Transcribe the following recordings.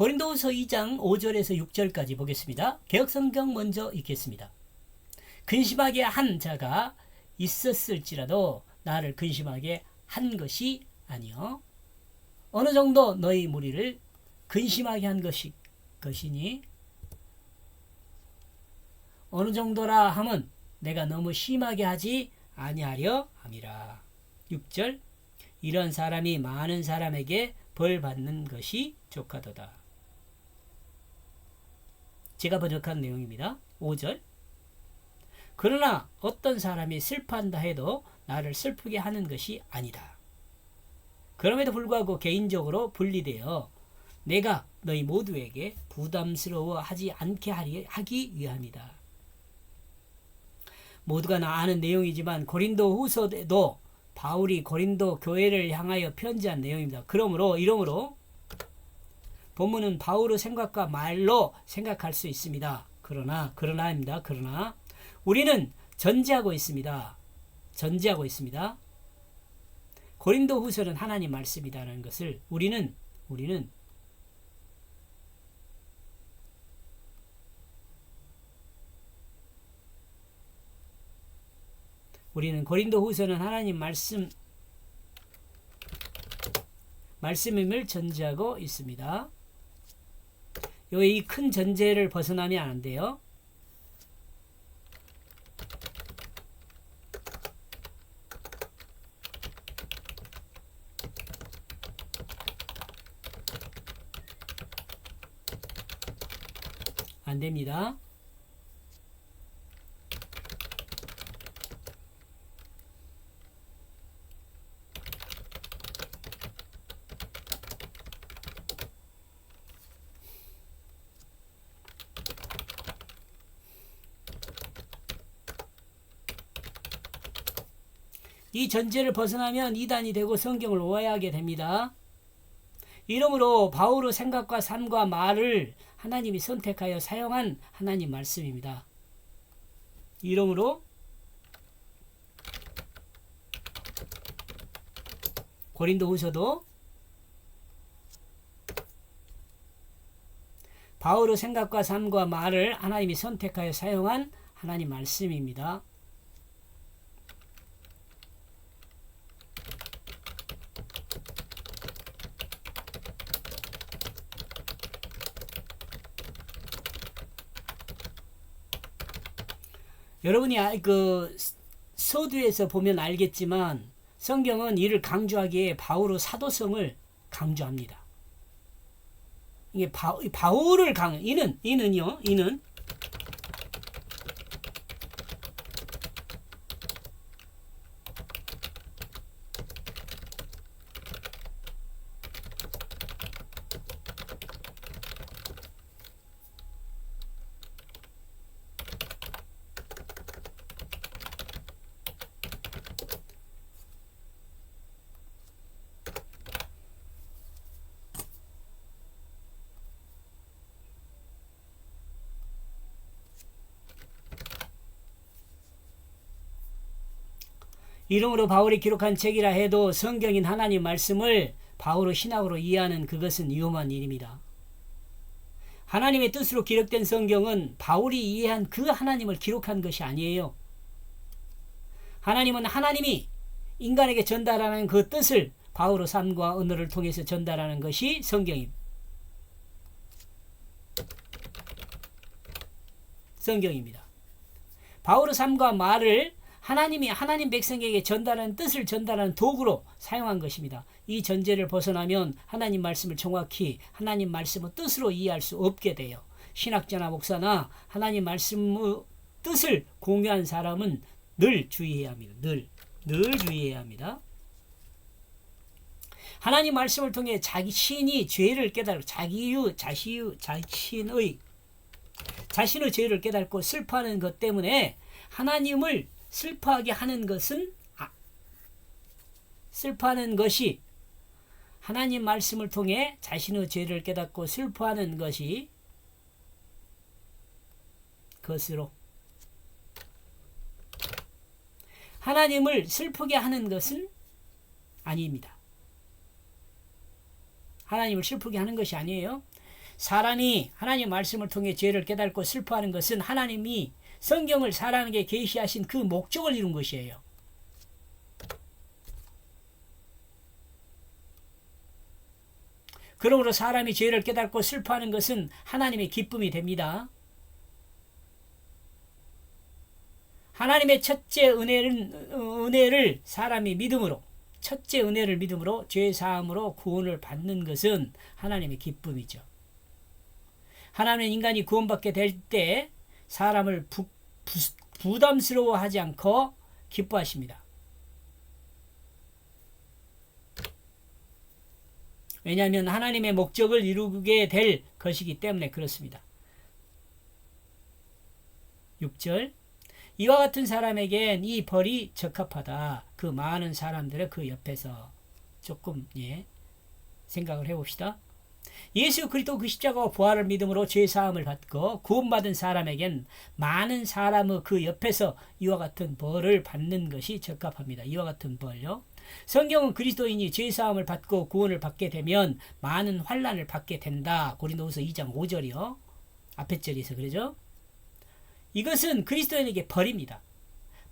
고린도후서 2장 5절에서 6절까지 보겠습니다. 개혁성경 먼저 읽겠습니다. 근심하게 한 자가 있었을지라도 나를 근심하게 한 것이 아니요 어느 정도 너희 무리를 근심하게 한 것이 것이니 어느 정도라 함은 내가 너무 심하게 하지 아니하려 함이라. 6절 이런 사람이 많은 사람에게 벌 받는 것이 족하도다. 제가 번역한 내용입니다. 5절 그러나 어떤 사람이 슬퍼한다 해도 나를 슬프게 하는 것이 아니다. 그럼에도 불구하고 개인적으로 분리되어 내가 너희 모두에게 부담스러워 하지 않게 하기 위함이다. 모두가 나 아는 내용이지만 고린도 후서에도 바울이 고린도 교회를 향하여 편지한 내용입니다. 그러므로 이러므로 본문은 바울의 생각과 말로 생각할 수 있습니다. 그러나 그러나입니다. 그러나 우리는 전제하고 있습니다. 전제하고 있습니다. 고린도 후서는 하나님 말씀이다라는 것을 우리는 우리는 우리는 고린도 후서는 하나님 말씀 말씀임을 전제하고 있습니다. 이 큰 전제를 벗어나면 안 돼요. 안 됩니다. 이 전제를 벗어나면 이단이 되고 성경을 오해하게 됩니다. 이러므로 바울의 생각과 삶과 말을 하나님이 선택하여 사용한 하나님 말씀입니다. 이러므로 고린도후서도 바울의 생각과 삶과 말을 하나님이 선택하여 사용한 하나님 말씀입니다. 여러분이 아- 그 서두에서 보면 알겠지만 성경은 이를 강조하기에 바울의 사도성을 강조합니다. 이게 바, 바울을 강 이는 이는요 이는 이름으로 바울이 기록한 책이라 해도 성경인 하나님 말씀을 바울의 신학으로 이해하는 그것은 위험한 일입니다. 하나님의 뜻으로 기록된 성경은 바울이 이해한 그 하나님을 기록한 것이 아니에요. 하나님은 하나님이 인간에게 전달하는 그 뜻을 바울의 삶과 언어를 통해서 전달하는 것이 성경입니다. 성경입니다. 바울의 삶과 말을 하나님이 하나님 백성에게 전달하는 뜻을 전달하는 도구로 사용한 것입니다. 이 전제를 벗어나면 하나님 말씀을 정확히 하나님 말씀의 뜻으로 이해할 수 없게 돼요. 신학자나 목사나 하나님 말씀의 뜻을 공유한 사람은 늘 주의해야 합니다. 늘, 늘 주의해야 합니다. 하나님 말씀을 통해 자기 신이 죄를 깨달고 자기유, 자시유, 자신의 자신의 죄를 깨닫고 슬퍼하는 것 때문에 하나님을 슬퍼하게 하는 것은 아, 슬퍼하는 것이 하나님 말씀을 통해 자신의 죄를 깨닫고 슬퍼하는 것이 것으로 하나님을 슬프게 하는 것은 아닙니다. 하나님을 슬프게 하는 것이 아니에요. 사람이 하나님 말씀을 통해 죄를 깨닫고 슬퍼하는 것은 하나님이 성경을 사람에게 계시하신 그 목적을 이룬 것이에요. 그러므로 사람이 죄를 깨닫고 슬퍼하는 것은 하나님의 기쁨이 됩니다. 하나님의 첫째 은혜는, 은혜를 사람이 믿음으로 첫째 은혜를 믿음으로 죄 사함으로 구원을 받는 것은 하나님의 기쁨이죠. 하나님은 인간이 구원받게 될 때 사람을 부, 부, 담스러워하지 않고 기뻐하십니다. 왜냐하면 하나님의 목적을 이루게 될 것이기 때문에 그렇습니다. 6절 이와 같은 사람에겐 이 벌이 적합하다. 그 많은 사람들의 그 옆에서 조금 예 생각을 해봅시다. 예수 그리스도 그 십자가와 부활을 믿음으로 죄 사함을 받고 구원받은 사람에겐 많은 사람의 그 옆에서 이와 같은 벌을 받는 것이 적합합니다. 이와 같은 벌요. 성경은 그리스도인이 죄 사함을 받고 구원을 받게 되면 많은 환란을 받게 된다. 고린도후서 2장 5절이요. 앞에 절에서 그러죠. 이것은 그리스도인에게 벌입니다.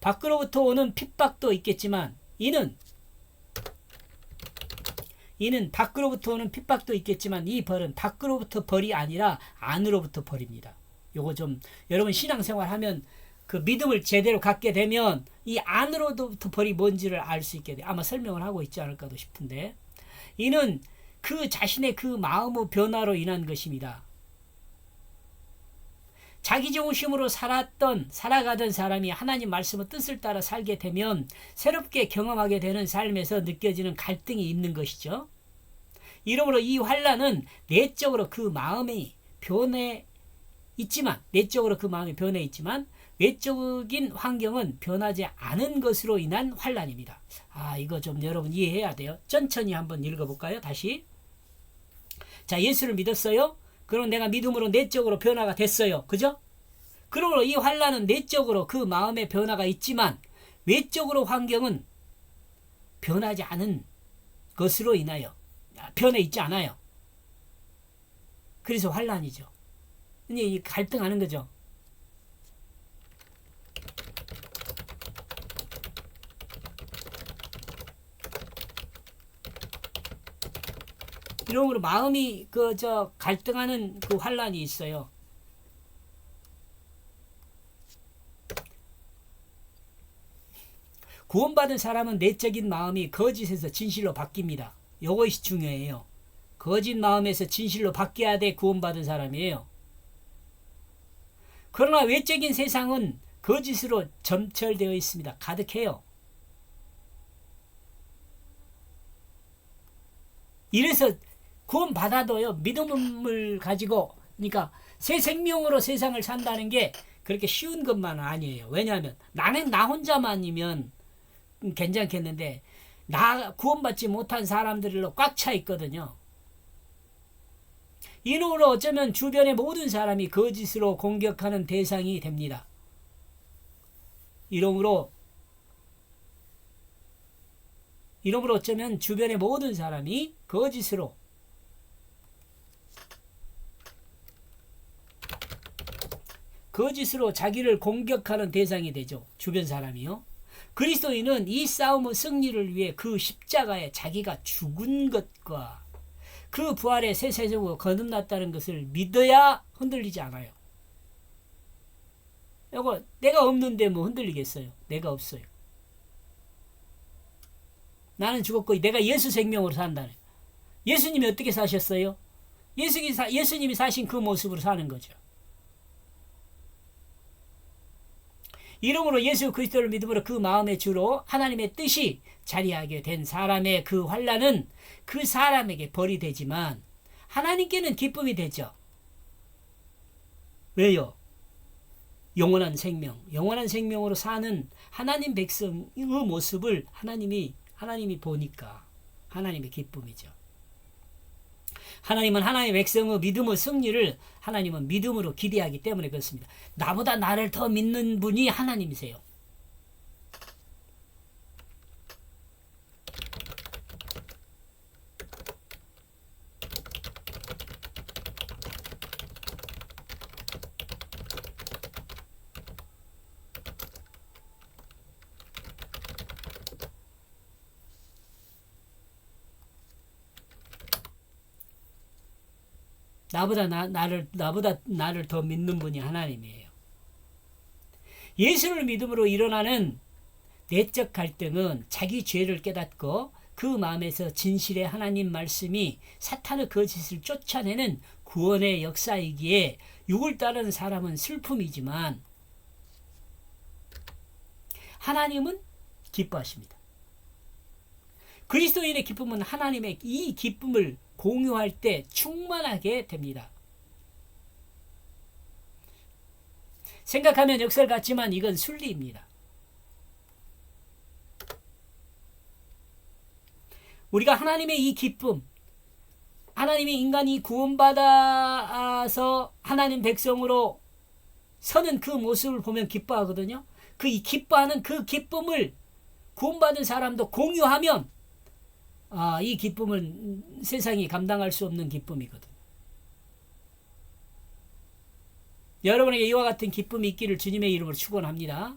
밖으로부터 오는 핍박도 있겠지만 이는 이는 밖으로부터 오는 핍박도 있겠지만 이 벌은 밖으로부터 벌이 아니라 안으로부터 벌입니다. 요거 좀 여러분 신앙생활 하면 그 믿음을 제대로 갖게 되면 이 안으로부터 벌이 뭔지를 알 수 있게 돼. 아마 설명을 하고 있지 않을까도 싶은데 이는 그 자신의 그 마음의 변화로 인한 것입니다. 자기 중심으로 살았던 살아가던 사람이 하나님 말씀의 뜻을 따라 살게 되면 새롭게 경험하게 되는 삶에서 느껴지는 갈등이 있는 것이죠. 이러므로 이 환란은 내적으로 그 마음이 변해 있지만 내적으로 그 마음이 변해 있지만 외적인 환경은 변하지 않은 것으로 인한 환란입니다. 아 이거 좀 여러분 이해해야 돼요. 천천히 한번 읽어볼까요? 다시 자 예수를 믿었어요. 그럼 내가 믿음으로 내적으로 변화가 됐어요. 그죠? 그러므로 이 환란은 내적으로 그 마음의 변화가 있지만 외적으로 환경은 변하지 않은 것으로 인하여 변해 있지 않아요. 그래서 환란이죠. 이제 갈등하는 거죠. 이러므로 마음이 그 저 갈등하는 그 환란이 있어요. 구원받은 사람은 내적인 마음이 거짓에서 진실로 바뀝니다. 이것이 중요해요. 거짓 마음에서 진실로 바뀌어야 돼 구원받은 사람이에요. 그러나 외적인 세상은 거짓으로 점철되어 있습니다. 가득해요. 이래서 구원 받아도요 믿음을 가지고 그러니까 새 생명으로 세상을 산다는 게 그렇게 쉬운 것만은 아니에요. 왜냐하면 나는 나 혼자만이면 괜찮겠는데 나 구원받지 못한 사람들로 꽉 차 있거든요. 이놈으로 어쩌면 주변의 모든 사람이 거짓으로 공격하는 대상이 됩니다. 이러므로 이러므로 어쩌면 주변의 모든 사람이 거짓으로 거짓으로 자기를 공격하는 대상이 되죠. 주변 사람이요. 그리스도인은 이 싸움의 승리를 위해 그 십자가에 자기가 죽은 것과 그 부활의 새 세상으로 거듭났다는 것을 믿어야 흔들리지 않아요. 이거 내가 없는데 뭐 흔들리겠어요? 내가 없어요. 나는 죽었고 내가 예수 생명으로 산다네. 예수님이 어떻게 사셨어요? 예수님이 사신 그 모습으로 사는 거죠. 이름으로 예수 그리스도를 믿음으로 그 마음의 주로 하나님의 뜻이 자리하게 된 사람의 그 환란은 그 사람에게 벌이 되지만 하나님께는 기쁨이 되죠. 왜요? 영원한 생명, 영원한 생명으로 사는 하나님 백성의 모습을 하나님이 하나님이 보니까 하나님의 기쁨이죠. 하나님은 하나님의 백성의 믿음의 승리를 하나님은 믿음으로 기대하기 때문에 그렇습니다. 나보다 나를 더 믿는 분이 하나님이세요. 나보다 나, 나를 나보다 나를 더 믿는 분이 하나님이에요. 예수를 믿음으로 일어나는 내적 갈등은 자기 죄를 깨닫고 그 마음에서 진실의 하나님 말씀이 사탄의 거짓을 쫓아내는 구원의 역사이기에 육을 따르는 사람은 슬픔이지만 하나님은 기뻐하십니다. 그리스도인의 기쁨은 하나님의 이 기쁨을 공유할 때 충만하게 됩니다. 생각하면 역설 같지만 이건 순리입니다. 우리가 하나님의 이 기쁨, 하나님의 인간이 구원받아서 하나님 백성으로 서는 그 모습을 보면 기뻐하거든요. 그이 기뻐하는 그 기쁨을 구원받은 사람도 공유하면 아, 이 기쁨은 세상이 감당할 수 없는 기쁨이거든. 여러분에게 이와 같은 기쁨이 있기를 주님의 이름으로 축원합니다.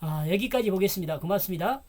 아, 여기까지 보겠습니다. 고맙습니다.